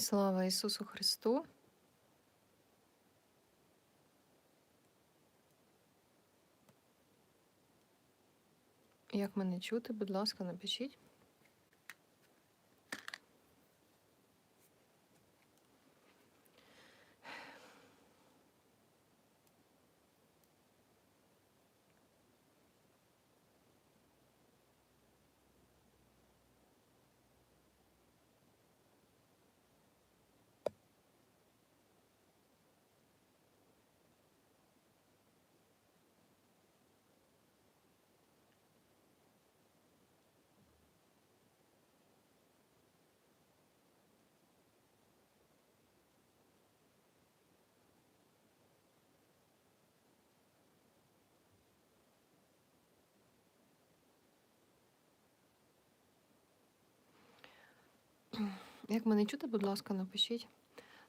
Слава Ісусу Христу! Як мене чути, будь ласка, напишіть. Як мене чути, будь ласка, напишіть.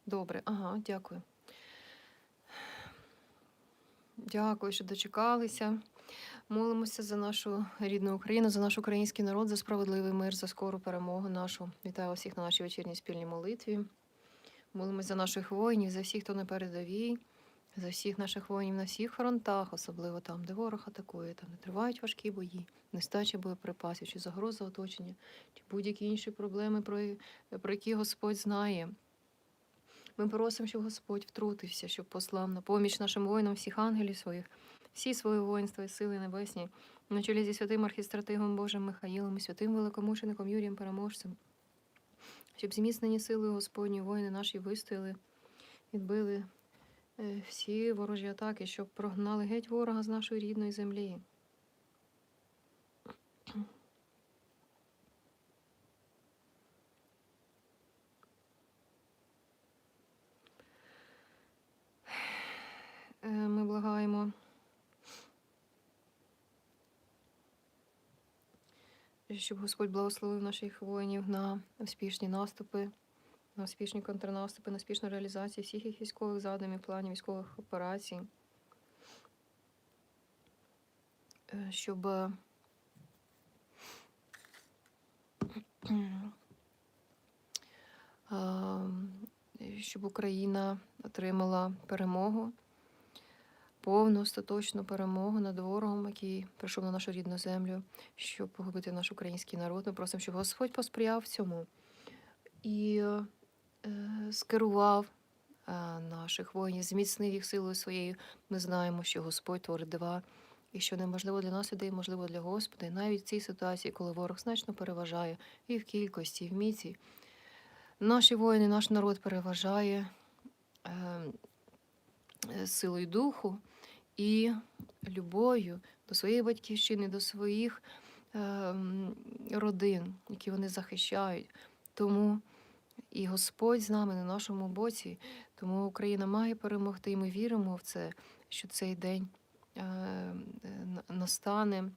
Добре, ага, дякую. Дякую, що дочекалися. Молимося за нашу рідну Україну, за наш український народ, за справедливий мир, за скору перемогу нашу. Вітаю всіх на нашій вечірній спільній молитві. Молимося за наших воїнів, за всіх, хто на передовій, за всіх наших воїнів на всіх фронтах, особливо там, де ворог атакує, там де тривають важкі бої, нестача боєприпасів, чи загроза оточення, чи будь-які інші проблеми, про, які Господь знає. Ми просимо, щоб Господь втрутився, щоб послав на поміч нашим воїнам всіх ангелів своїх, всі свої воїнства і сили небесні, на чолі зі святим архістратигом Божим Михаїлом і святим великомучеником Юрієм Переможцем, щоб зміцнені сили Господні воїни наші вистояли, відбили всі ворожі атаки, щоб прогнали геть ворога з нашої рідної землі. Е, Ми благаємо, щоб Господь благословив наших воїнів на успішні наступи, на успішні контрнаступи, на успішну реалізацію всіх їх військових задумів, планів військових операцій. Е, Щоб е, ем, щоб Україна отримала перемогу, повну остаточну перемогу над ворогом, який прийшов на нашу рідну землю, щоб погубити наш український народ. Ми просимо, щоб Господь посприяв цьому і скерував е, наших воїнів, зміцнив їх силою своєю. Ми знаємо, що Господь творить дива. І що неможливо для нас людей, можливо для Господа. І навіть в цій ситуації, коли ворог значно переважає і в кількості, і в міці, наші воїни, наш народ переважає е, е, силою духу і любов'ю до своєї батьківщини, до своїх е, родин, які вони захищають. Тому і Господь з нами на нашому боці, тому Україна має перемогти, і ми віримо в це, що цей день е, настане.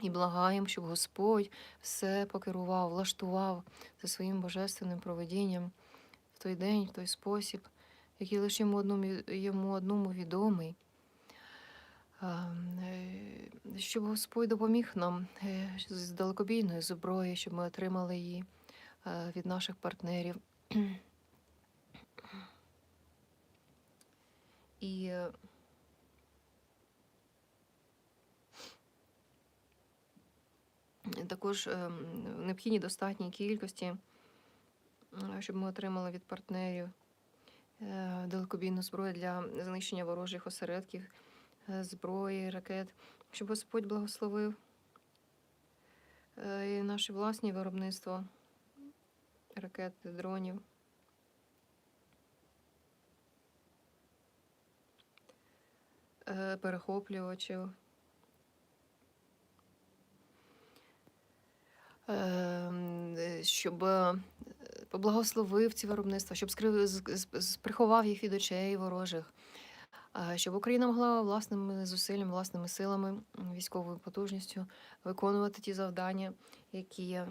І благаємо, щоб Господь все покерував, влаштував за своїм божественним проведінням в той день, в той спосіб, який лише йому одному, йому одному відомий. Е, Щоб Господь допоміг нам е, з далекобійної зброї, щоб ми отримали її е, від наших партнерів. І е, також в необхідній достатній кількості, е, щоб ми отримали від партнерів е, далекобійну зброю для знищення ворожих осередків, е, зброї, ракет, щоб Господь благословив е, і наше власне виробництво ракет, дронів. е, Перехоплювачів. Е, щоб е, поблагословив ці виробництва, щоб приховав їх від очей ворожих, щоб Україна могла власними зусиллями, власними силами, військовою потужністю виконувати ті завдання, які е,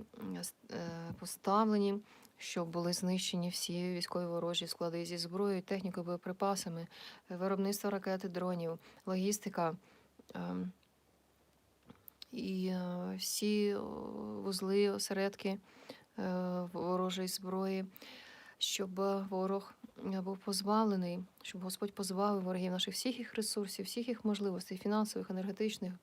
поставлені, щоб були знищені всі військові ворожі склади зі зброєю, технікою, боєприпасами, е, виробництво ракет і дронів, логістика. ем, і е, всі вузли, осередки ворожої зброї, щоб ворог був позбавлений, щоб Господь позбавив ворогів наших всіх їх ресурсів, всіх їх можливостей, фінансових, енергетичних.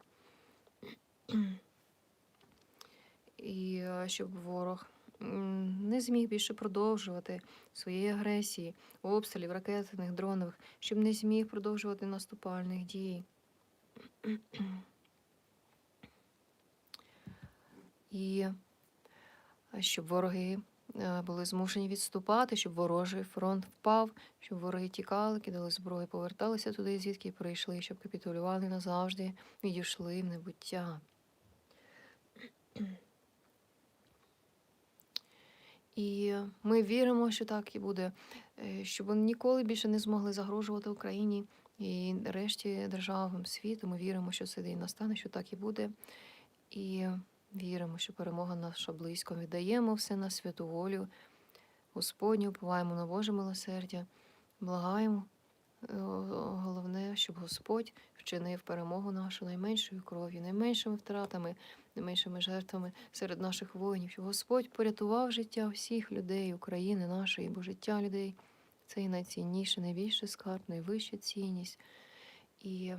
І е, щоб ворог не зміг більше продовжувати своєї агресії, обстрілів, ракетних, дронових, щоб не зміг продовжувати наступальних дій. І е, щоб вороги були змушені відступати, щоб ворожий фронт впав, щоб вороги тікали, кидали зброю, поверталися туди, звідки прийшли, щоб капітулювали назавжди, відійшли в небуття. І ми віримо, що так і буде, е, щоб вони ніколи більше не змогли загрожувати Україні і решті державам світу. Ми віримо, що цей день настане, що так і буде. І віримо, що перемога наша близько. Віддаємо все на святу волю. Господню, уповаємо на Боже милосердя, благаємо. е, Головне, щоб Господь вчинив перемогу нашу найменшою кров'ю, найменшими втратами, найменшими жертвами серед наших воїнів, щоб Господь порятував життя всіх людей України нашої, бо життя людей це і найцінніше, найбільше скарб, найвища цінність. І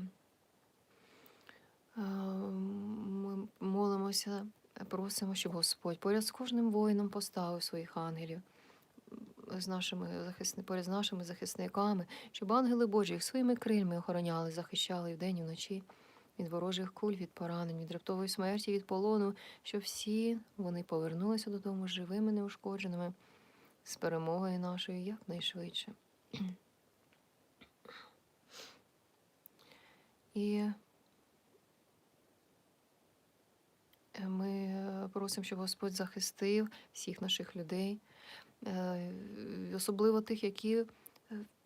ми молимося, просимо, щоб Господь поряд з кожним воїном поставив своїх ангелів. З нашими захисни, поряд з нашими захисниками, щоб ангели Божі їх своїми крильми охороняли, захищали вдень і вночі від ворожих куль, від поранень, від раптової смерті, від полону, щоб всі вони повернулися додому живими, неушкодженими, з перемогою нашою якнайшвидше. І ми е, просимо, щоб Господь захистив всіх наших людей, е, особливо тих, які е,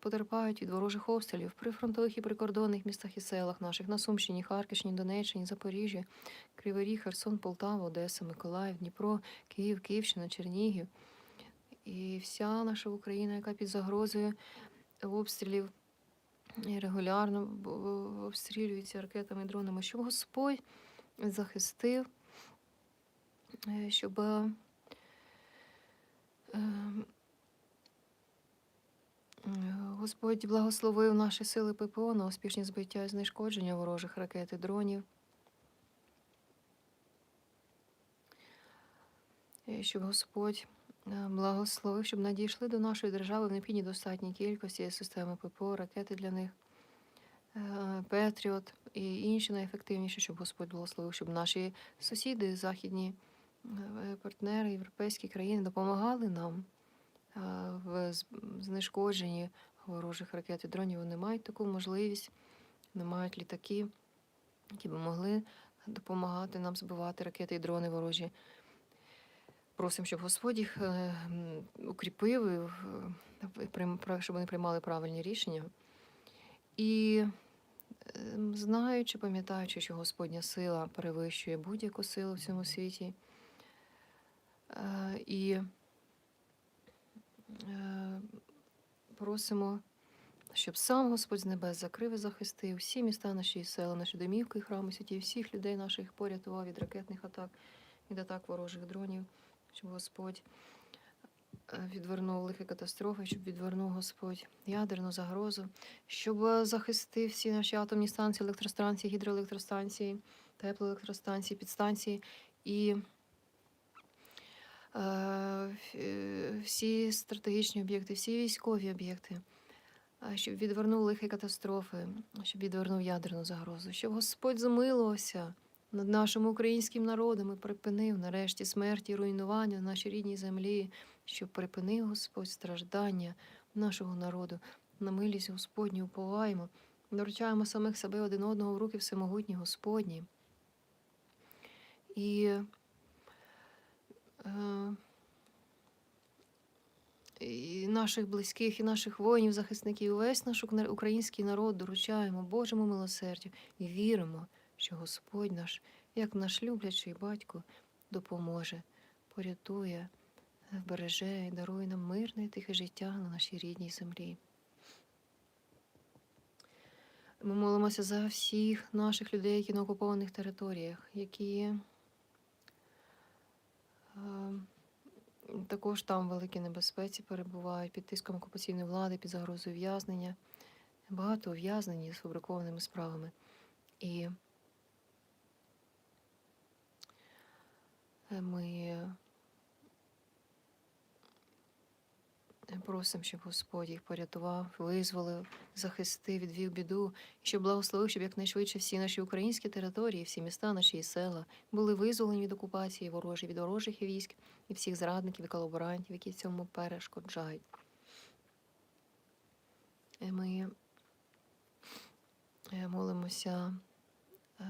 потерпають від ворожих обстрілів при фронтових і прикордонних містах і селах наших на Сумщині, Харківщині, Донеччині, Запоріжжі, Кривий Херсон, Полтава, Одеса, Миколаїв, Дніпро, Київ, Київщина, Чернігів. І вся наша Україна, яка під загрозою обстрілів регулярно обстрілюється ракетами і дронами, щоб Господь захистив, щоб е, е, Господь благословив наші сили ППО на успішні збиття і знешкодження ворожих ракет і дронів. І щоб Господь е, благословив, щоб надійшли до нашої держави в необхідній достатній кількості системи ППО, ракети для них, е, Петріот і інші найефективніші, щоб Господь благословив, щоб наші сусіди, західні е, партнери, європейські країни допомагали нам е, в знешкодженні ворожих ракет і дронів. Вони мають таку можливість, вони мають літаки, які би могли допомагати нам збивати ракети і дрони ворожі. Просимо, щоб Господь їх е, укріпив, е, щоб вони приймали правильні рішення. І е, знаючи, пам'ятаючи, що Господня сила перевищує будь-яку силу в цьому світі. Е, І е, просимо, щоб сам Господь з небес закрив і захистив всі міста наші села, наші домівки, храми святі, всіх людей наших порятував від ракетних атак, від атак ворожих дронів, щоб Господь е, відвернув лихі катастрофи, щоб відвернув Господь ядерну загрозу, щоб захистив всі наші атомні станції, електростанції, гідроелектростанції, теплоелектростанції, підстанції. І всі стратегічні об'єкти, всі військові об'єкти, е, щоб відвернув лихі катастрофи, щоб відвернув ядерну загрозу, щоб Господь змилувався над нашим українським народом і припинив нарешті смерті і руйнування на нашій рідній землі, щоб припинив Господь страждання нашого народу. На милість Господню уповаємо, доручаємо самих себе один одного в руки всемогутні Господні. І, е, і наших близьких, і наших воїнів, захисників, і весь наш український народ доручаємо Божому милосердю і віримо, що Господь наш, як наш люблячий батько, допоможе, порятує, вбереже і дарує нам мирне і тихе життя на нашій рідній землі. Ми молимося за всіх наших людей, які на окупованих територіях, які е, Також там великі небезпеці перебувають під тиском окупаційної влади, під загрозою ув'язнення. Багато ув'язнені з фабрикованими справами. І е, ми просимо, щоб Господь їх порятував, визволив, захистив, відвів біду, і щоб благословив, щоб якнайшвидше всі наші українські території, всі міста, наші села були визволені від окупації ворожі, від ворожих військ і всіх зрадників і колаборантів, які цьому перешкоджають. Е, Ми е, молимося е,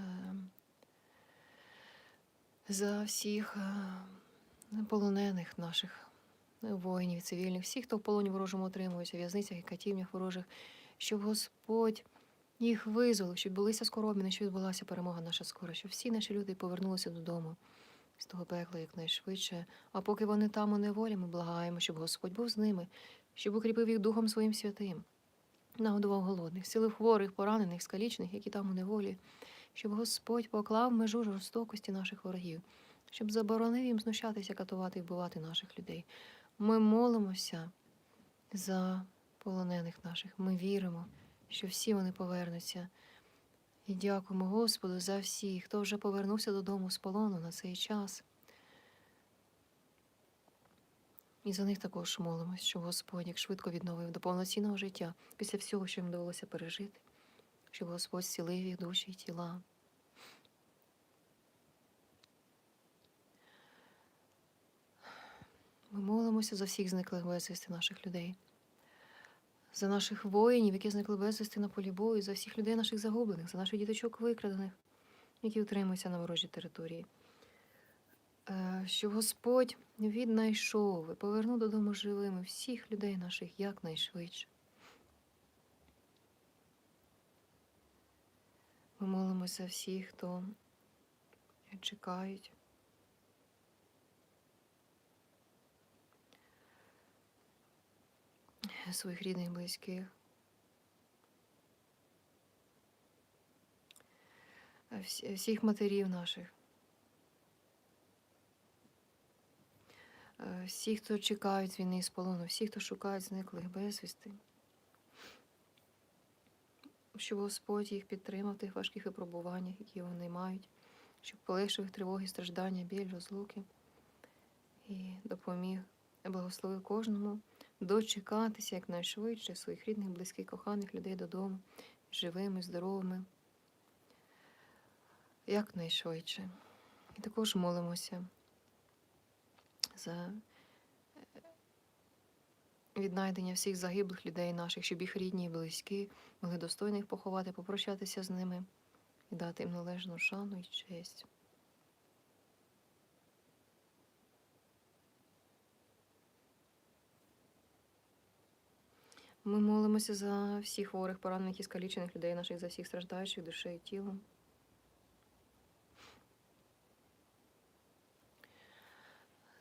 за всіх полонених наших воїнів, цивільних, всіх, хто в полоні ворожому отримується, в в'язницях і катівнях ворожих, щоб Господь їх визволив, щоб булися скоробіни, щоб відбулася перемога наша скоро, щоб всі наші люди повернулися додому з того пекла якнайшвидше. А поки вони там у неволі, ми благаємо, щоб Господь був з ними, щоб укріпив їх Духом своїм святим, нагодував голодних, силив хворих, поранених, скалічних, які там у неволі, щоб Господь поклав межу жорстокості наших ворогів, щоб заборонив їм знущатися, катувати і вбивати наших людей. Ми молимося за полонених наших. Ми віримо, що всі вони повернуться. І дякуємо Господу за всіх, хто вже повернувся додому з полону на цей час. І за них також молимось, щоб Господь їх швидко відновив до повноцінного життя після всього, що їм довелося пережити, щоб Господь зцілив їх душі і тіла. Ми молимося за всіх зниклих безвісти наших людей, за наших воїнів, які зникли безвісти на полі бою, за всіх людей наших загублених, за наших діточок викрадених, які утримуються на ворожій території. Е, Щоб Господь віднайшов і повернув додому живими всіх людей наших якнайшвидше. Ми молимося всіх, хто чекають. Своїх рідних, близьких. Е, Всіх матерів наших. Е, Всі, хто чекають з війни з полону, всі, хто шукають зниклих безвісти. Щоб Господь їх підтримав в тих важких випробуваннях, які вони мають, щоб полегшив їх тривоги, страждання, біль, розлуки і допоміг, благословив кожному дочекатися якнайшвидше своїх рідних, близьких, коханих людей додому, живими, здоровими, якнайшвидше. І також молимося за е, віднайдення всіх загиблих людей наших, щоб їх рідні і близькі могли достойно їх поховати, попрощатися з ними і дати їм належну шану і честь. Ми молимося за всіх хворих, поранених і скалічених людей наших, за всіх страждаючих душею і тілом.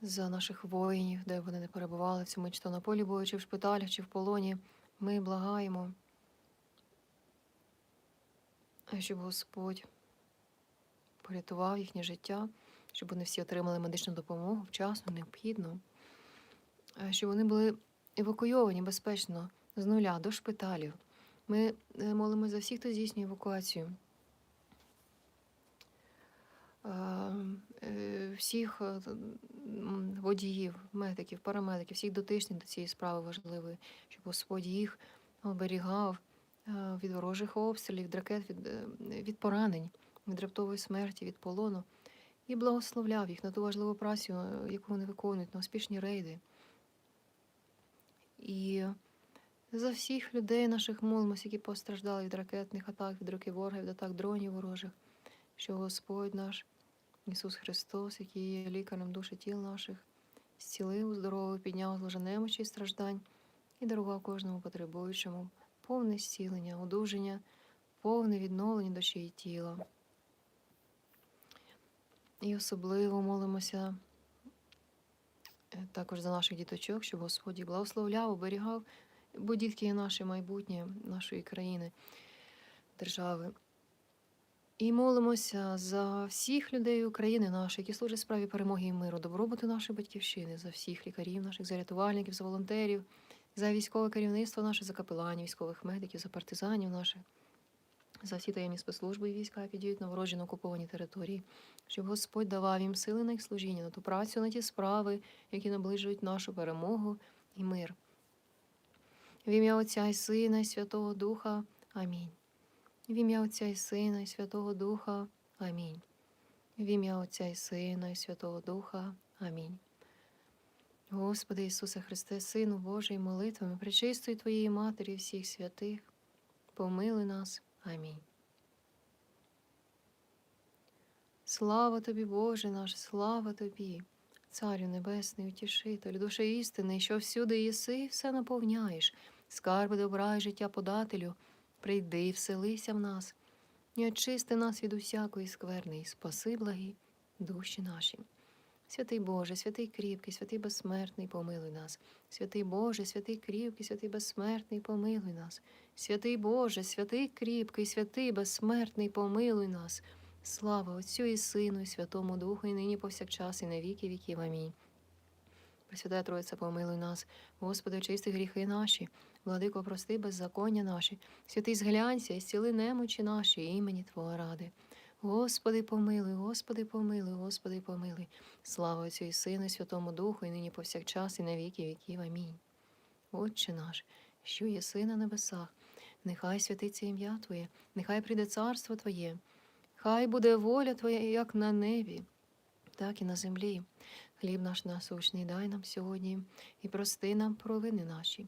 За наших воїнів, де вони не перебували в цьому чи то на полі бою, чи в шпиталях, чи в полоні. Ми благаємо, щоб Господь порятував їхнє життя, щоб вони всі отримали медичну допомогу вчасно, необхідно, щоб вони були евакуйовані безпечно з нуля до шпиталів. Ми е, молимо за всіх, хто здійснює евакуацію. Е, е, Всіх водіїв, медиків, парамедиків, всіх дотичних до цієї справи важливої, щоб Господь їх оберігав від ворожих обстрілів, від ракет, від, від поранень, від раптової смерті, від полону і благословляв їх на ту важливу працю, яку вони виконують, на успішні рейди. І за всіх людей наших молимось, які постраждали від ракетних атак, від руки ворога, від атак дронів ворожих, що Господь наш, Ісус Христос, який є лікарем душі тіл наших, зцілив, здоровий, підняв зложа немочі і страждань і дарував кожному потребуючому повне зцілення, одужання, повне відновлення душі і тіла. І особливо молимося е, також за наших діточок, щоб Господь їх благословляв, оберігав, бо дітки є наше майбутнє нашої країни, держави. І молимося за всіх людей України нашої, які служать справі перемоги і миру, добробуту нашої батьківщини, за всіх лікарів, наших за рятувальників, за волонтерів, за військове керівництво наше, за капеланів, військових медиків, за партизанів наших, за всі таємні спецслужби і війська, які діють на ворожі на окупованій території, щоб Господь давав їм сили на їх служіння, на ту працю, на ті справи, які наближують нашу перемогу і мир. В ім'я Отця і Сина, і Святого Духа. Амінь. В ім'я Отця і Сина, і Святого Духа. Амінь. В ім'я Отця і Сина, і Святого Духа. Амінь. Господи Ісусе Христе, Сину Божий, молитвами, причистої Твоєї Матері всіх святих, помили нас. Амінь. Слава тобі, Боже наш, слава тобі, Царю Небесний, утішитель, душе істини, що всюди єси, все наповняєш, скарби добра і життя подателю, прийди і вселися в нас, і очисти нас від усякої скверни, і спаси благі душі наші. Святий Боже, святий кріпкий, святий безсмертний, помилуй нас. Святий Боже, святий кріпкий, святий безсмертний, помилуй нас. Святий Боже, святий кріпкий, святий безсмертний, помилуй нас. Слава Отцю і Сину, і Святому Духу, і нині повсякчас, і на віки віків. Амінь. Пресвятая Троїця, помилуй нас, Господи, очисти гріхи наші, владико, прости беззаконня наші, святий зглянься і зціли немочі наші, імені Твого ради. Господи, помилуй, Господи, помилуй, Господи, помилуй. Слава Отцю і Сину, Святому Духу, і нині повсякчас, і на віки віків. Амінь. Отче наш, що єси на небесах, нехай святиться ім'я Твоє, нехай прийде царство Твоє, хай буде воля Твоя як на небі, так і на землі. Хліб наш насущний дай нам сьогодні і прости нам провини наші,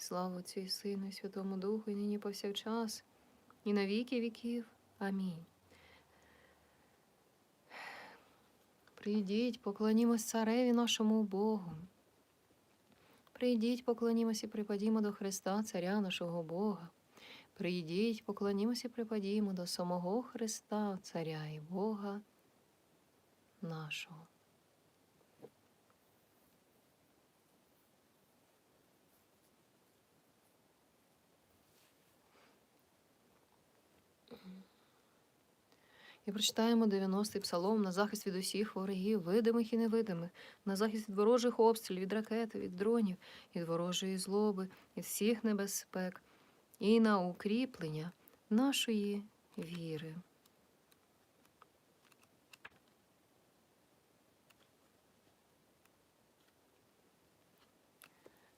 Слава і Сину, Святому Духу, і нині повсякчас, і на віки віків. Амінь. Прийдіть, поклонімось цареві нашому Богу. Прийдіть, поклонімось і припадімо до Христа, Царя нашого Бога. Прийдіть, поклонімось і припадімо до самого Христа, Царя і Бога нашого. І прочитаємо 90-й псалом на захист від усіх ворогів, видимих і невидимих, на захист від ворожих обстрілів, від ракет, від дронів, від ворожої злоби, від всіх небезпек, і на укріплення нашої віри.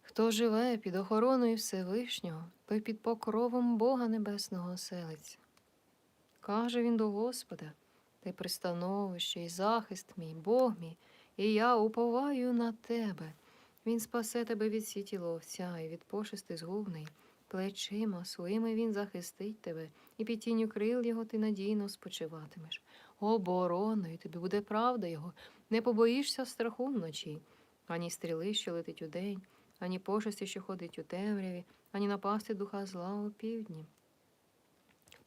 Хто живе під охороною Всевишнього, той під покровом Бога Небесного оселиться. Каже він до Господа, ти пристановище і захист мій, Бог мій, і я уповаю на тебе. Він спасе тебе від сіті ловця і від пошести згубний. Плечима своїми він захистить тебе, і під тінню крил його ти надійно спочиватимеш. Обороною тобі буде правда його, не побоїшся страху вночі, ані стріли, що летить удень, ані пошесті, що ходить у темряві, ані напасти духа зла у півдні.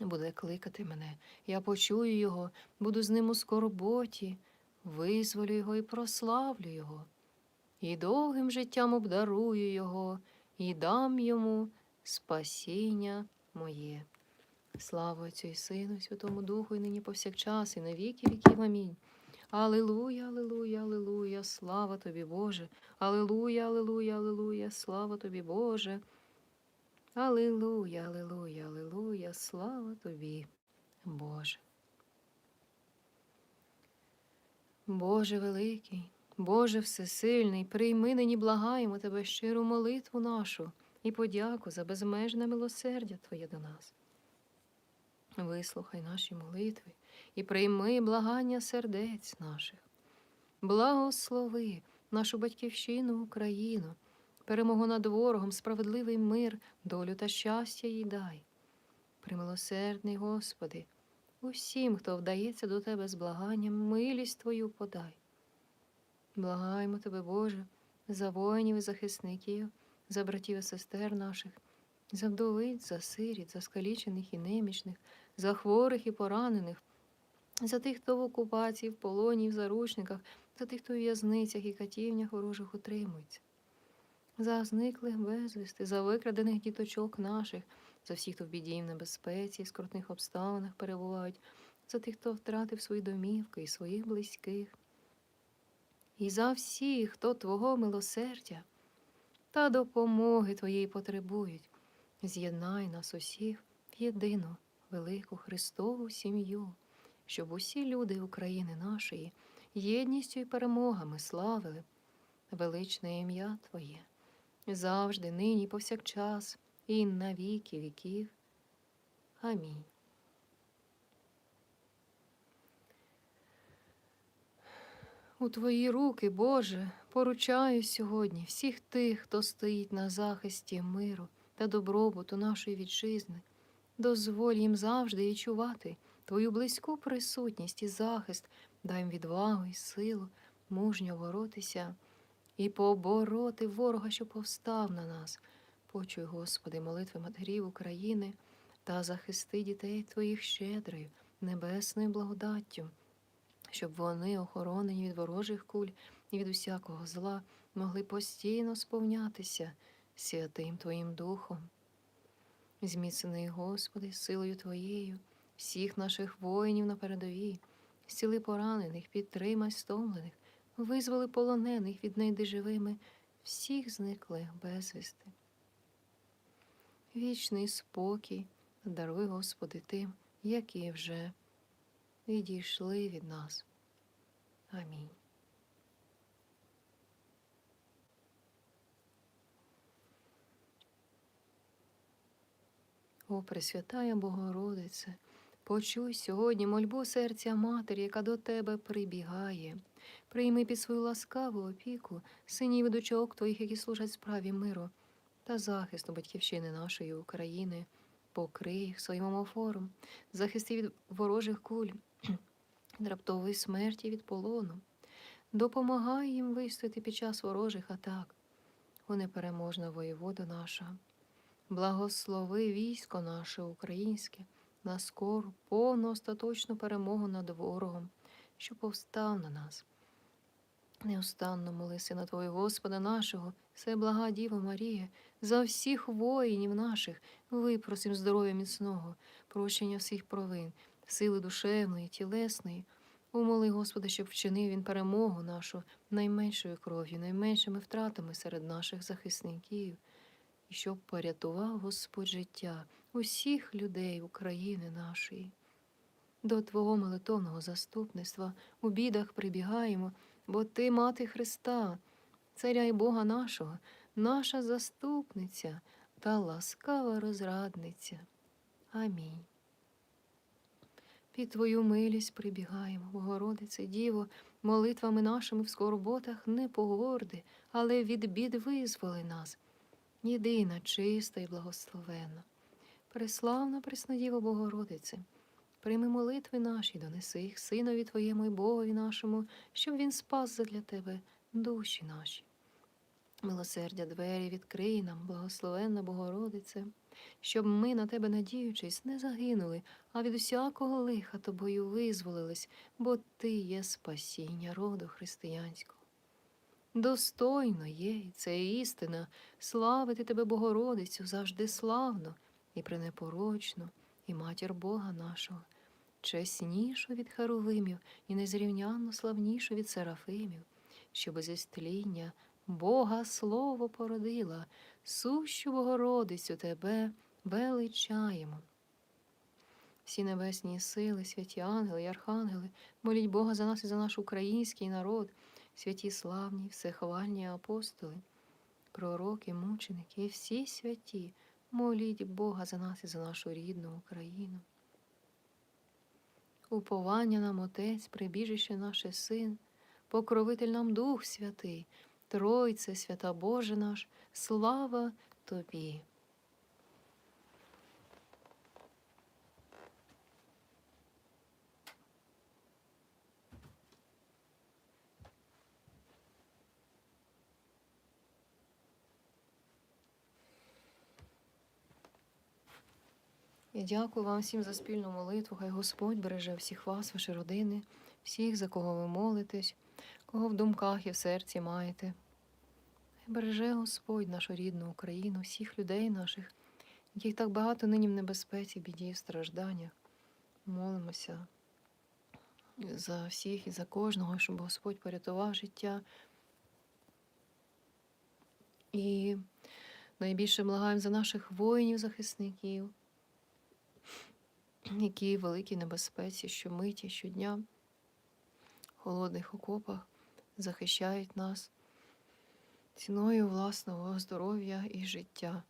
Буде кликати мене, я почую його, буду з ним у скорботі, визволю його і прославлю його, і довгим життям обдарую його, і дам йому спасіння моє. Слава Отцю і Сину, Святому Духу, і нині повсякчас, і на віки віків. Амінь. Алілуя, алілуя, алілуя, слава тобі, Боже. Алілуя, алілуя, алілуя, слава тобі, Боже. Алілуя, алілуя, алілуя, слава тобі, Боже. Боже великий, Боже всесильний, прийми нині благаємо Тебе щиру молитву нашу і подяку за безмежне милосердя Твоє до нас. Вислухай наші молитви і прийми благання сердець наших. Благослови нашу батьківщину Україну, перемогу над ворогом, справедливий мир, долю та щастя їй дай. Примилосердний Господи, усім, хто вдається до Тебе з благанням, милість Твою подай. Благаємо Тебе, Боже, за воїнів і захисників, за братів і сестер наших, за вдовиць, за сиріт, за скалічених і немічних, за хворих і поранених, за тих, хто в окупації, в полоні, в заручниках, за тих, хто в в'язницях і катівнях ворожих утримується, за зниклих безвісти, за викрадених діточок наших, за всіх, хто в біді і в небезпеці, в скрутних обставинах перебувають, за тих, хто втратив свої домівки і своїх близьких, і за всіх, хто Твого милосердя та допомоги Твоєї потребують. З'єднай нас усіх в єдину велику Христову сім'ю, щоб усі люди України нашої єдністю і перемогами славили величне ім'я Твоє, завжди, нині, повсякчас, і на віки віків. Амінь. У Твої руки, Боже, поручаю сьогодні всіх тих, хто стоїть на захисті миру та добробуту нашої вітчизни. Дозволь їм завжди відчувати Твою близьку присутність і захист, дай їм відвагу і силу, мужньо боротися і побороти ворога, що повстав на нас. Почуй, Господи, молитви матерів України та захисти дітей Твоїх щедрою, небесною благодаттю, щоб вони, охоронені від ворожих куль і від усякого зла, могли постійно сповнятися святим Твоїм Духом. Зміцни, Господи, силою Твоєю, всіх наших воїнів на передовій, зціли поранених, підтримай стомлених, визволи полонених від найди живими, всіх зниклих безвісти. Вічний спокій даруй, Господи, тим, які вже відійшли від нас. Амінь. О, Пресвятая Богородице, почуй сьогодні мольбу серця Матері, яка до тебе прибігає. Прийми під свою ласкаву опіку синів і дочок твоїх, які служать справі миру та захисту батьківщини нашої України. Покрий їх своїм омофором, захисти від ворожих куль, раптової смерті від полону. Допомагай їм вистояти під час ворожих атак. О непереможна воєвода наша. Благослови військо наше українське на скору, повну остаточну перемогу над ворогом, що повстав на нас. Неустанно молися на Твого Господа нашого, все блага Діва Марія, за всіх воїнів наших, випросим здоров'я міцного, прощення всіх провин, сили душевної, тілесної. Умоли Господа, щоб вчинив він перемогу нашу найменшою кров'ю, найменшими втратами серед наших захисників і щоб порятував Господь життя усіх людей України нашої. До Твого молитовного заступництва у бідах прибігаємо, бо Ти, мати Христа, Царя й Бога нашого, наша заступниця та ласкава розрадниця. Амінь. Під Твою милість прибігаємо, Богородице, Діво, молитвами нашими в скорботах не погорди, але від бід визволи нас єдина, чиста і благословенна. Преславна Преснодіво Богородице, прийми молитви наші, донеси їх Синові Твоєму і Богові нашому, щоб Він спас задля Тебе душі наші. Милосердя двері відкрий нам, благословенна Богородице, щоб ми, на тебе, надіючись, не загинули, а від усякого лиха тобою визволились, бо Ти є спасіння роду християнського. достойно є, і це істина, славити тебе, Богородицю, завжди славно і пренепорочно, і матір Бога нашого, чеснішу від Херувимів і незрівнянно славнішу від Серафимів, що без істління Бога Слово породила, сущу Богородицю тебе величаємо. Всі небесні сили, святі ангели і архангели, моліть Бога за нас і за наш український народ, святі славні, всехвальні апостоли, пророки, мученики і всі святі, моліть Бога за нас і за нашу рідну Україну. Уповання нам Отець, прибіжище наше Син, покровитель нам Дух Святий, Тройце, свята Боже наш, слава Тобі. Я дякую вам всім за спільну молитву. Хай Господь береже всіх вас, ваші родини, всіх, за кого ви молитесь, кого в думках і в серці маєте. Хай береже Господь нашу рідну Україну, всіх людей наших, яких так багато нині в небезпеці, біді, в стражданнях. Молимося за всіх і за кожного, щоб Господь порятував життя. І найбільше благаємо за наших воїнів-захисників які великій небезпеці щомиті, щодня в холодних окопах захищають нас ціною власного здоров'я і життя.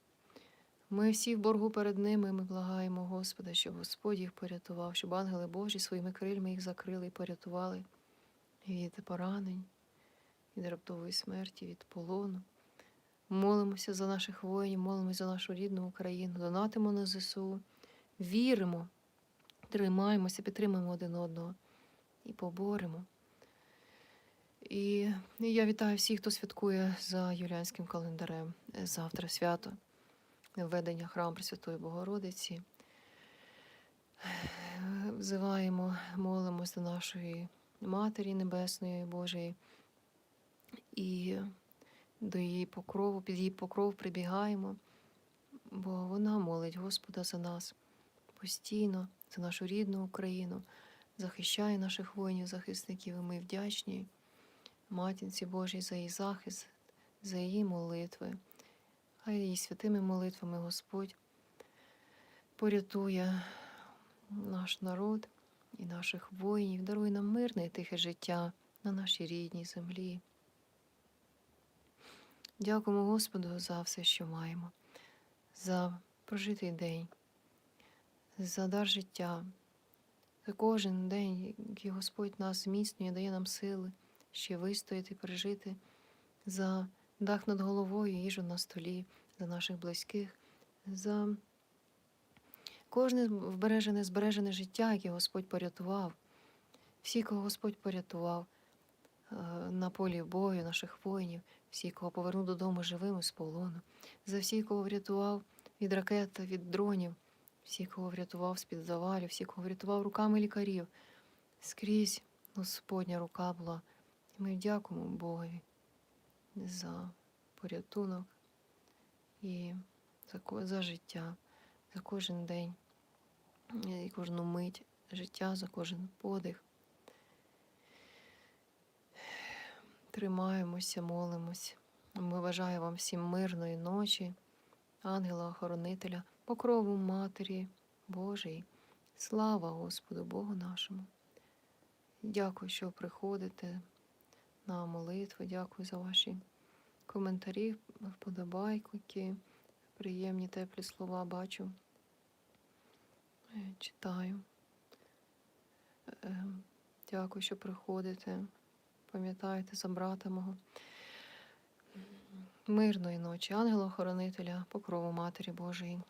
Ми всі в боргу перед ними, ми благаємо Господа, щоб Господь їх порятував, щоб ангели Божі своїми крильми їх закрили і порятували від поранень, від раптової смерті, від полону. Молимося за наших воїнів, молимося за нашу рідну Україну, донатимо на ЗСУ, віримо, тримаємося, підтримуємо один одного і поборемо. І я вітаю всіх, хто святкує за юліанським календарем завтра свято введення храму Пресвятої Богородиці. Взиваємо, молимось до нашої Матері Небесної Божої і до її покрову, під її покров прибігаємо, бо вона молить Господа за нас постійно, за нашу рідну Україну, захищає наших воїнів, захисників. І ми вдячні Матінці Божій за її захист, за її молитви. А її святими молитвами Господь порятує наш народ і наших воїнів, дарує нам мирне і тихе життя на нашій рідній землі. Дякуємо Господу за все, що маємо, за прожитий день, за дар життя, за кожен день, який Господь нас зміцнює, дає нам сили ще вистояти, пережити, за дах над головою, їжу на столі, за наших близьких, за кожне вбережене, збережене життя, яке Господь порятував, всі, кого Господь порятував е, на полі бою, наших воїнів, всі, кого повернув додому живими з полону, за всі, кого врятував від ракет, від дронів, всі, кого врятував з-під завалів, всі, кого врятував руками лікарів. Скрізь Господня рука була. І ми дякуємо Богові за порятунок і за, за життя, за кожен день, і кожну мить життя, за кожен подих. Тримаємося, молимось. Ми бажаю вам всім мирної ночі, ангела-охоронителя, покрову Матері Божої. Слава Господу Богу нашому. Дякую, що приходите на молитву. Дякую за ваші коментарі, вподобайки, приємні теплі слова бачу. Е, Читаю. Е, Дякую, що приходите. Пам'ятаєте за брата мого. Мирної ночі, ангела-охоронителя, покрову Матері Божої.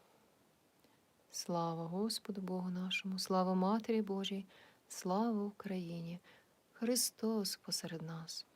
Слава Господу Богу нашому, слава Матері Божій, слава Україні! Христос посеред нас.